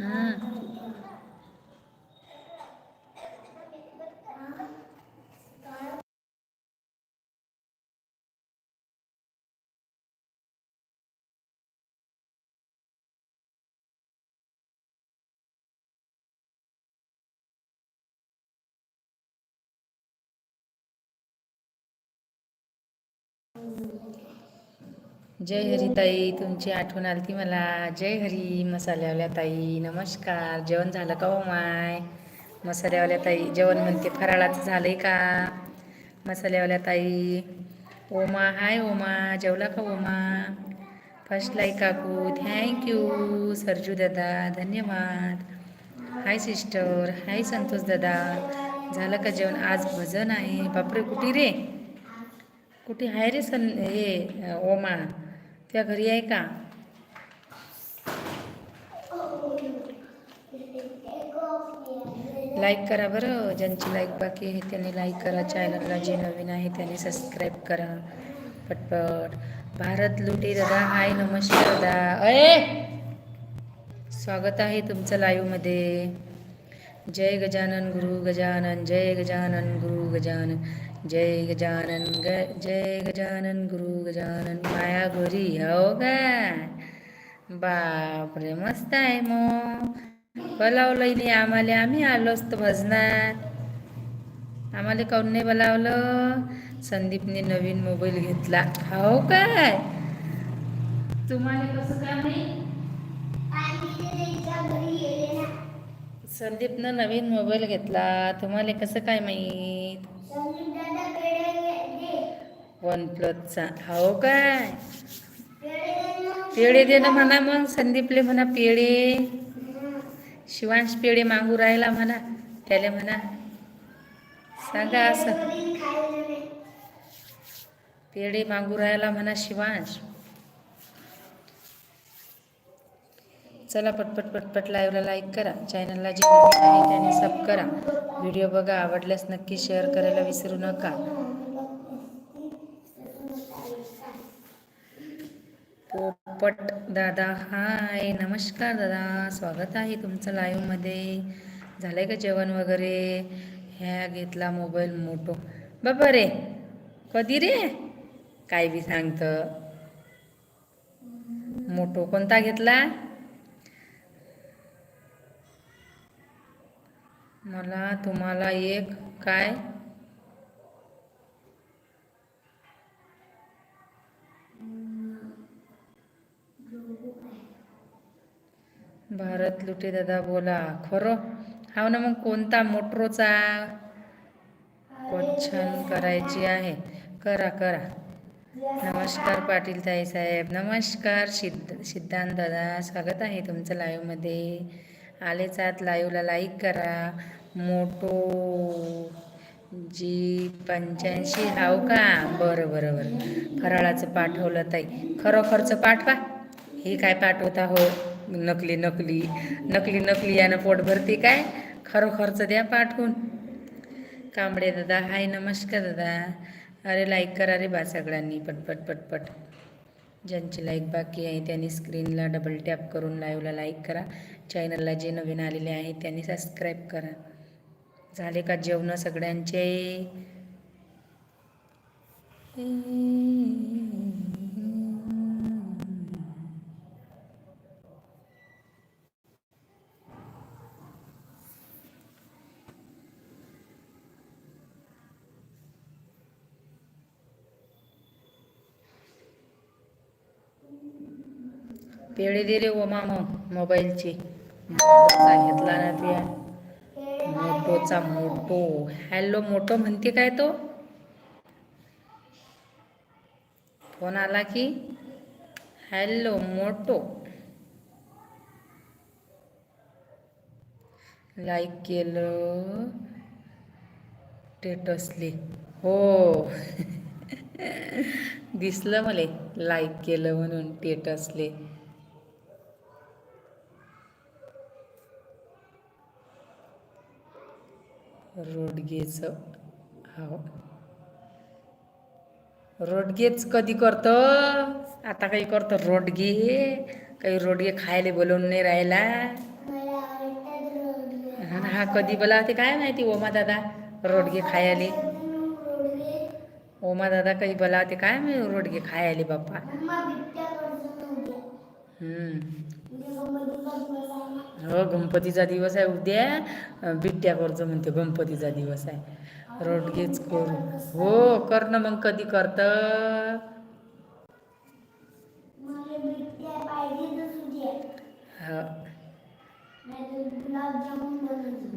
Mm. जय हरी ताई तुमची आठवण आली ती मला. जय हरी मसाल्यावाल्या ताई नमस्कार. जेवण झालं का हो माय? मसाल्यावाल्या ताई जेवण म्हणते फराळाचं झालंय का? मसाल्यावाल्या ताई ओमा हाय ओमा जेवला का ओमा? फर्स्ट लाईक काकू थँक्यू सरजू दादा धन्यवाद. हाय सिस्टर हाय संतोष दादा. झालं का जेवण? आज भजन आहे. बापरे कुठे रे? कुठे आहे रे सन हे ओमा. त्या घरी आहे का? लाईक करा बरं. ज्यांची लाईक बाकी आहे त्यांनी लाईक करा. चॅनलला जे नवीन आहे त्यांनी सबस्क्राईब करा. पटपट. भारत लुटे दादा. हाय नमस्कार दादा. अय स्वागत आहे तुमचं लाईव्हमध्ये जय गजानन गुरु गजानन. जय गजानन गुरु गजानन. जय गजानन ग जय गजानन गुरु गजानन माया गुरी हो का बापरे मस्त आहे मग बोलावलं नाही आम्हाला आम्ही आलो असतो भजनात. आम्हाला काऊन नाही बोलावलं? संदीपने नवीन मोबाईल घेतला. हो काय तुम्हाला कसं काय संदीपनं नवीन मोबाईल घेतला. तुम्हाला कसं काय माहीत? वन प्लसचा हो काय? पेढे दे ना म्हणा मग संदीपले म्हणा पेढे. शिवांश पेढे मागू राहिला म्हणा त्याला म्हणा. सांगा असं. पेढे मागू राहिला म्हणा शिवांश. चला पटपट पटपट लाईव्हला लाईक करा. चॅनलला जे आहे त्याने सब करा. व्हिडिओ बघा आवडल्यास नक्की शेअर करायला विसरू नका. पोपट दादा हाय. नमस्कार दादा. स्वागत आहे तुमचं लाईव्हमध्ये आहे का जेवण वगैरे? ह्या घेतला मोबाईल मोठो. बाबा रे कधी रे? काय बी सांगतं. मोठो कोणता घेतला? मला तुम्हाला एक काय? दुटे दादा बोला. खरं? हाव ना मग कोणता मोट्रोचा? क्वच्छन करायची आहे. करा करा. नमस्कार पाटील ताई साहेब. नमस्कार सिद्ध सिद्धांत दादा. स्वागत आहे तुमचं लाईव्हमध्ये आलेच आत लाईव्हला लाईक करा. मोटो जी पंच्याऐंशी. हाव का? बरं बरं बरं. फराळाचं पाठवलं ताई. खरोखरचं पाठवा. हे काय पाठवता हो? नकली नकली नकली नकली यानं पोट भरते काय? खरोखरचं द्या पाठवून. कांबळे दादा हाय नमस्कार दादा. अरे लाईक करा रे बा सगळ्यांनी पटपट पटपट. ज्यांची लाईक बाकी आहे त्यांनी स्क्रीनला डबल टॅप करून लाईव्हला लाईक करा. चॅनलला जे नवीन आलेले आहे त्यांनी सबस्क्राईब करा. झाले का जेवणं सगळ्यांचे? पेढे दे रे ओमा मग मोबाईलची. घेतला ना तुया. मोटोचा मोटो हॅलो मोटो म्हणते काय तो? फोन आला की? हॅलो मोटो लाईक केलं. स्टेटसले. हो. दिसलं मला लाईक केलं म्हणून स्टेटसले. रोडगेचं हो रोडगेच कधी करतं? आता काही करतं रोडगे. काही रोडगे खायला बोलवून नाही राहिला. हा कधी बोलावते काय माहिती ओमा दादा? रोडगे खायले. ओमा दादा काही बोलावते काय माहिती रोडगे खायले बाप्पा. हम्म. हो गणपतीचा दिवस आहे उद्या. बिट्ट्या करतो म्हणते गणपतीचा दिवस आहे. रोडगेच करू. हो कर ना मग कधी करत.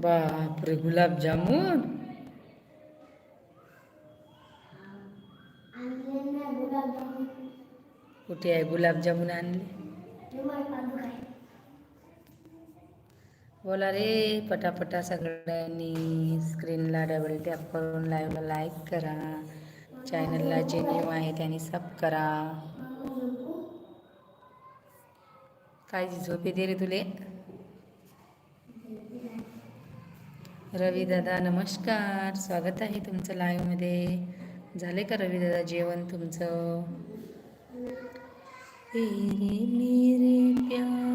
बापरे गुलाबजामून. कुठे आहे गुलाबजामून आणले? बोला रे पटापटा सगळ्यांनी स्क्रीनला डबल टॅप करून लाईव्हला लाईक करा. चॅनलला जे न्यू आहे त्यांनी सब करा. काय झोप येते रे तुले. रवी दादा नमस्कार. स्वागत आहे तुमचं लाईव्हमध्ये झाले का रवी दादा जेवण तुमचं? मेरे प्यार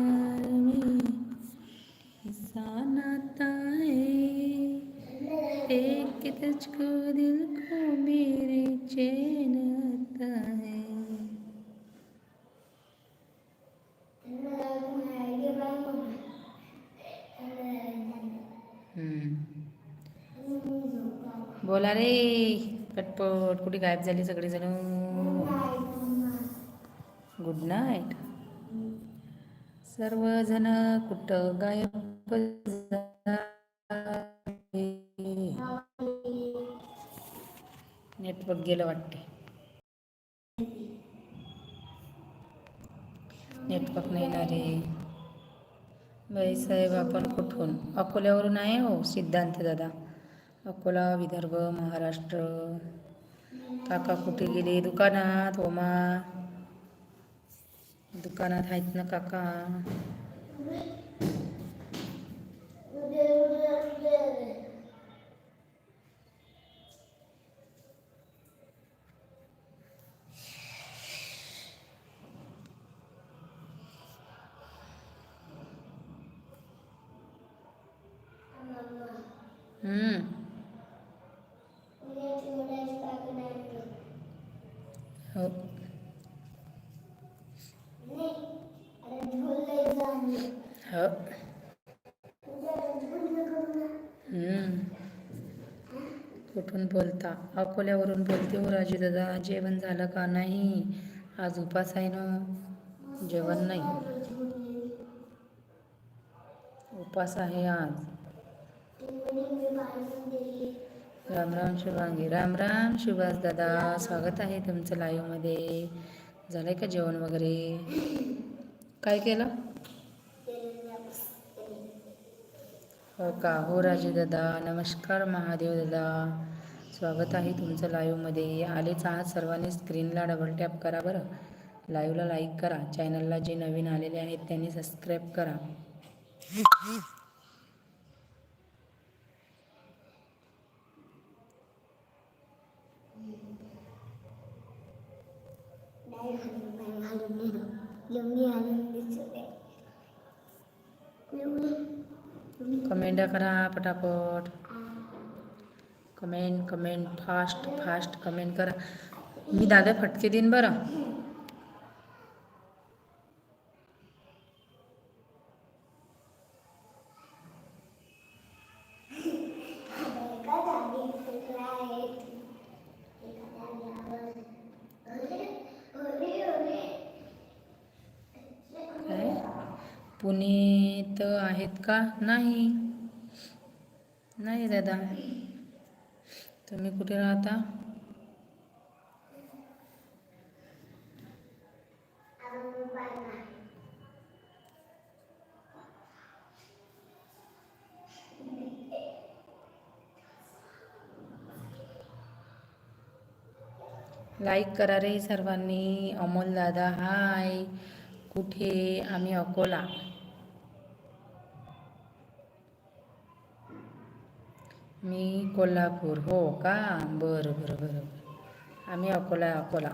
एक दिल को मेरे चैन आता है। बोला रे पटपट कुठे गायब झाली सगळेजण? गुड नाईट सर्वजण कुठं गायब? गेलं वाटते नेटवर्क नाही ना रे बाईसाहेब आपण कुठून? अकोल्यावरून आहे हो सिद्धांत दादा. अकोला विदर्भ महाराष्ट्र. काका कुठे गेले? दुकानात ओमा. दुकानात आहेत ना काका हम्म. हो. हो. कुठून बोलता? अकोल्यावरून बोलते हो राजू दादा. जेवण झालं का नाही? आज उपास आहे ना. जेवण नाही. उपास आहे आज. राम राम शुभांगी राम राम. सुभाष दादा स्वागत आहे तुमचं लाईव्हमध्ये झालंय का जेवण वगैरे? काय केलं? हो का? हो राजू दादा. नमस्कार महादेव दादा. स्वागत आहे तुमचं लाईव्हमध्ये आलेच आहात सर्वांनी स्क्रीनला डबल टॅप करा बरं. लाईव्हला लाईक करा. चॅनलला जे नवीन आलेले आहेत त्यांनी सबस्क्राईब करा. कमेंट करा पटापट. Comment comment fast fast comment करा. मी दादा फटके देईन बरं काय पुण्यात आहेत का? नाही. नाही दादा. तुम्ही कुठे राहता? लाईक करा रे सर्वांनी. अमोल दादा हाय कुठे आम्ही अकोला मी कोल्हापूर हो का बरं बरं बरं बरं आम्ही अकोला अकोला